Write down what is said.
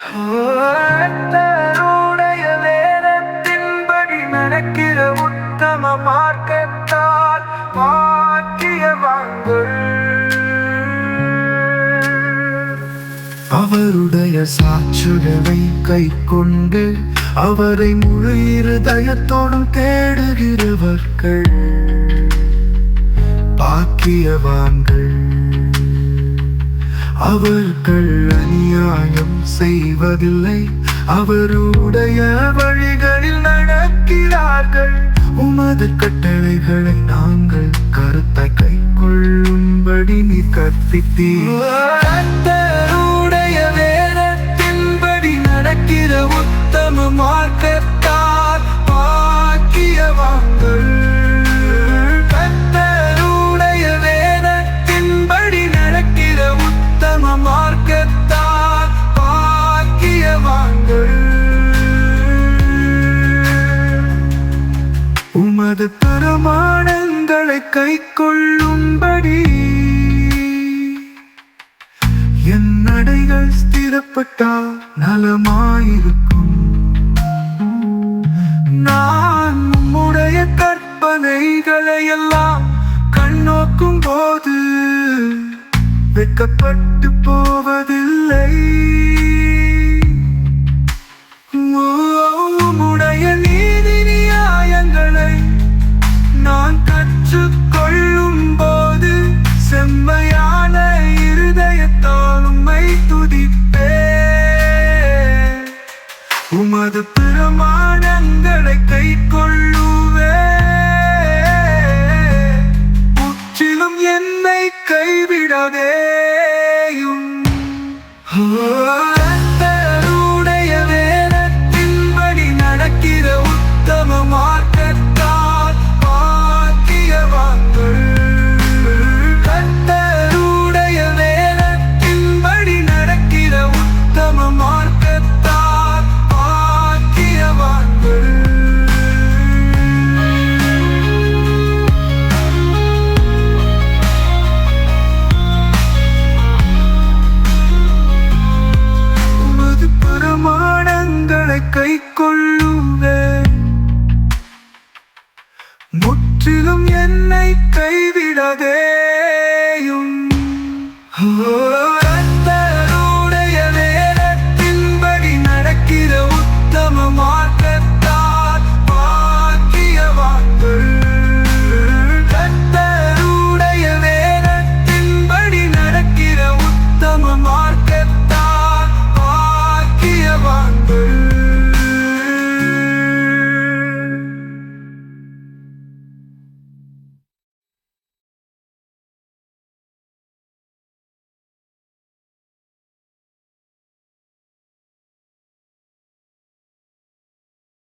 கர்த்தருடைய வேதத்தின்படி நடக்கிற உத்தம மார்க்கத்தால் மாற்றிய வாங்கள் அவருடைய சாட்சுகளை கை கொண்டு அவரை முழு இருதயத்தோடும் தேடுகிறவர்கள். பாக்கியவான்கள். அவர்கள் அநியாயம் செய்வதில்லை. அவருடைய வழிகளில் நடக்கிறார்கள். உமது கட்டளைகளை நாங்கள் கருத்தை கை கொள்ளும்படி நீ கற்பித்தீர். உமது பிரமாணங்களை கை கொள்ளும்படி. என் நடைகள் ஸ்திரப்பட்டால் நலமாயிருக்கும். நான் உம்முடைய கற்பனைகளை எல்லாம் கண்ணோக்கும் போது வெக்கப்பட்டு போவதில்லை. உமது பிரமாணங்களை கை கொள்ளுவே முற்றிலும் என்னை கைவிடாதேயும் கர்த்தருடைய முற்றிலும் என்னை கைவிடாதேயும். ஓ